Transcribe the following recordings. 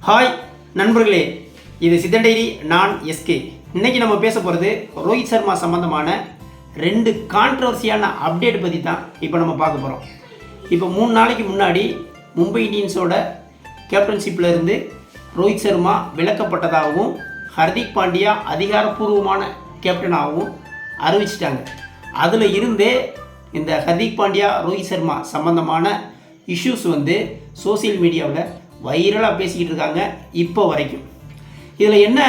Hi நண்பர்களே இது சித்தன் diary நான் எஸ்கே இன்றைக்கி நம்ம பேச போகிறது ரோஹித் சர்மா சம்மந்தமான ரெண்டு கான்ட்ரவர்சியான அப்டேட் பற்றி தான் இப்போ நம்ம பார்க்க போகிறோம் இப்போ மூணு நாளைக்கு முன்னாடி மும்பை இந்தியன்ஸோட கேப்டன்ஷிப்பில் இருந்து ரோஹித் சர்மா விளக்கப்பட்டதாகவும் ஹர்திக் பாண்டியா அதிகாரப்பூர்வமான கேப்டனாகவும் அறிவிச்சிட்டாங்க. அதில் இருந்தே இந்த ஹர்திக் பாண்டியா ரோஹித் சர்மா சம்மந்தமான இஷ்யூஸ் வந்து சோஷியல் மீடியாவில் வைரலாக பேசிக்கிட்டு இருக்காங்க இப்போ வரைக்கும். இதில் என்ன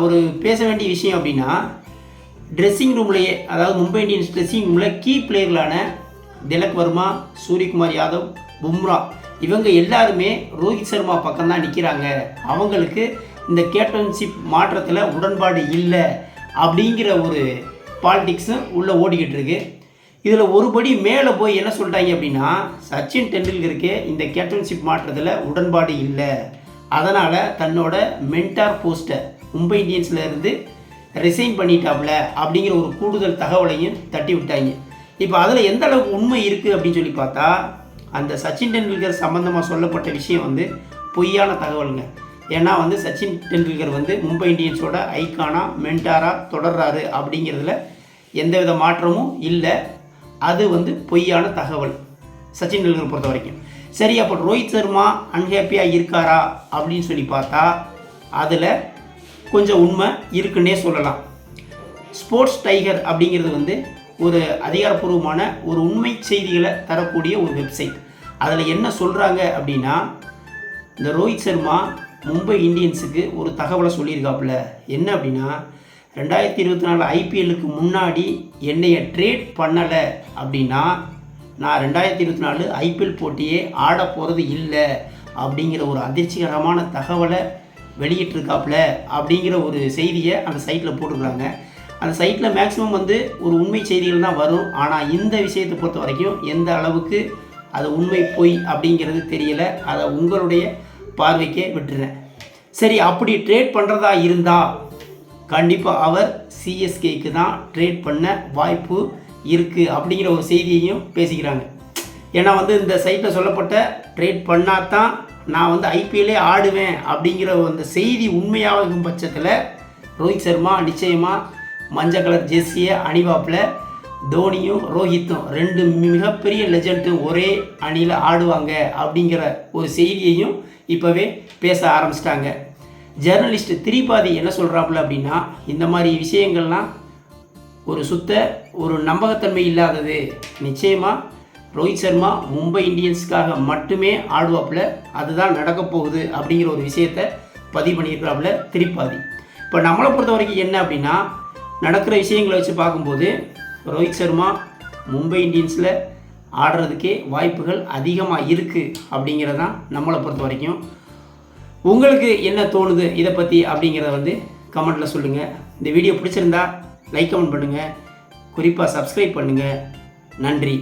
ஒரு பேச வேண்டிய விஷயம் அப்படின்னா ட்ரெஸ்ஸிங் ரூம்லேயே அதாவது மும்பை இந்தியன்ஸ் ட்ரெஸ்ஸிங் ரூமில் கீ பிளேயர்களான திலக் வர்மா சூரியகுமார் யாதவ் பும்ரா இவங்க எல்லாருமே ரோஹித் சர்மா பக்கம் தான் நிற்கிறாங்க அவங்களுக்கு இந்த கேப்டன்ஷிப் மாற்றத்தில் உடன்பாடு இல்லை அப்படிங்கிற ஒரு பாலிடிக்ஸும் உள்ளே ஓடிக்கிட்டு இருக்குது இதில் ஒருபடி மேலே போய் என்ன சொல்லிட்டாங்க அப்படின்னா சச்சின் டெண்டுல்கருக்கு இந்த கேப்டன்ஷிப் மாற்றத்தில் உடன்பாடு இல்லை. அதனால் தன்னோட மென்டார் போஸ்ட்டை மும்பை இந்தியன்ஸில் இருந்து ரிசைன் பண்ணிட்டாப்ல அப்படிங்கிற ஒரு கூடுதல் தகவலையும் தட்டி விட்டாங்க. இப்போ அதில் எந்த அளவுக்கு உண்மை இருக்குது அப்படின்னு சொல்லி பார்த்தா அந்த சச்சின் டெண்டுல்கர் சம்மந்தமாக சொல்லப்பட்ட விஷயம் வந்து பொய்யான தகவலுங்க. ஏன்னா வந்து சச்சின் டெண்டுல்கர் வந்து மும்பை இந்தியன்ஸோட ஐக்கானா மென்டாராக தொடர்றாரு அப்படிங்கிறதுல எந்தவித மாற்றமும் இல்லை. அது வந்து பொய்யான தகவல். சச்சின் டெண்டுல்கர் பொறுத்த வரைக்கும் சரி அப்போ ரோஹித் சர்மா அன்ஹாப்பியாக இருக்காரா அப்படின்னு சொல்லி பார்த்தா அதில் கொஞ்சம் உண்மை இருக்குன்னே சொல்லலாம். ஸ்போர்ட்ஸ் டைகர் அப்படிங்கிறது வந்து ஒரு அதிகாரப்பூர்வமான ஒரு உண்மை செய்திகளை தரக்கூடிய ஒரு வெப்சைட். அதில் என்ன சொல்கிறாங்க அப்படின்னா இந்த ரோஹித் சர்மா மும்பை இந்தியன்ஸுக்கு ஒரு தகவலை சொல்லியிருக்காப்புல. என்ன அப்படின்னா ரெண்டாயிரத்தி இருபத்தி நாலு ஐபிஎல்லுக்கு முன்னாடி என்னைய ட்ரேட் பண்ணலை அப்படின்னா நான் ரெண்டாயிரத்தி இருபத்தி நாலு ஐபிஎல் போட்டியே ஆட போகிறது இல்லை அப்படிங்கிற ஒரு அதிர்ச்சிகரமான தகவலை வெளியிட்டிருக்காப்புல அப்படிங்கிற ஒரு செய்தியை அந்த சைட்டில் போட்டிருக்காங்க அந்த சைட்டில் மேக்ஸிமம் வந்து ஒரு உண்மை செய்திகள் தான் வரும். ஆனால் இந்த விஷயத்தை பொறுத்த வரைக்கும் எந்த அளவுக்கு அது உண்மை பொய் அப்படிங்கிறது தெரியல. அதை உங்களுடைய பார்வைக்கே விட்டுறேன். சரி அப்படி ட்ரேட் பண்ணுறதா இருந்தால் கண்டிப்பாக அவர் சிஎஸ்கேக்கு தான் ட்ரேட் பண்ண வாய்ப்பு இருக்குது அப்படிங்கிற ஒரு செய்தியையும் பேசிக்கிறாங்க. ஏன்னா வந்து இந்த சைட்டில் சொல்லப்பட்ட ட்ரேட் பண்ணால் தான் நான் வந்து ஐபிஎல்லே ஆடுவேன் அப்படிங்கிற அந்த செய்தி உண்மையாகும் பட்சத்தில் ரோஹித் சர்மா நிச்சயமாக மஞ்சள் கலர் ஜெர்சியை அணிவாப்பில் தோனியும் ரோஹித்தும் ரெண்டு மிகப்பெரிய லெஜண்ட்டும் ஒரே அணியில் ஆடுவாங்க அப்படிங்கிற ஒரு செய்தியையும் இப்போவே பேச ஆரம்பிச்சிட்டாங்க. ஜேர்னலிஸ்ட் திரிபாதி என்ன சொல்கிறாப்புல அப்படின்னா இந்த மாதிரி விஷயங்கள்லாம் ஒரு சுத்த ஒரு நம்பகத்தன்மை இல்லாதது. நிச்சயமாக ரோஹித் சர்மா மும்பை இந்தியன்ஸ்க்காக மட்டுமே ஆடுவாப்புல அதுதான் நடக்க போகுது அப்படிங்கிற ஒரு விஷயத்தை பதிவு பண்ணியிருக்கிறாப்புல திரிபாதி. இப்போ நம்மளை பொறுத்த வரைக்கும் என்ன அப்படின்னா நடக்கிற விஷயங்களை வச்சு பார்க்கும்போது ரோஹித் சர்மா மும்பை இந்தியன்ஸில் ஆடுறதுக்கே வாய்ப்புகள் அதிகமாக இருக்குது அப்படிங்கிறதான் நம்மளை பொறுத்த வரைக்கும் உங்களுக்கு என்ன தோணுது இதை பற்றி அப்படிங்கிறத வந்து கமெண்ட்டில் சொல்லுங்கள் இந்த வீடியோ பிடிச்சிருந்தா லைக் கமெண்ட் பண்ணுங்கள் குறிப்பாக சப்ஸ்கிரைப் பண்ணுங்கள் நன்றி.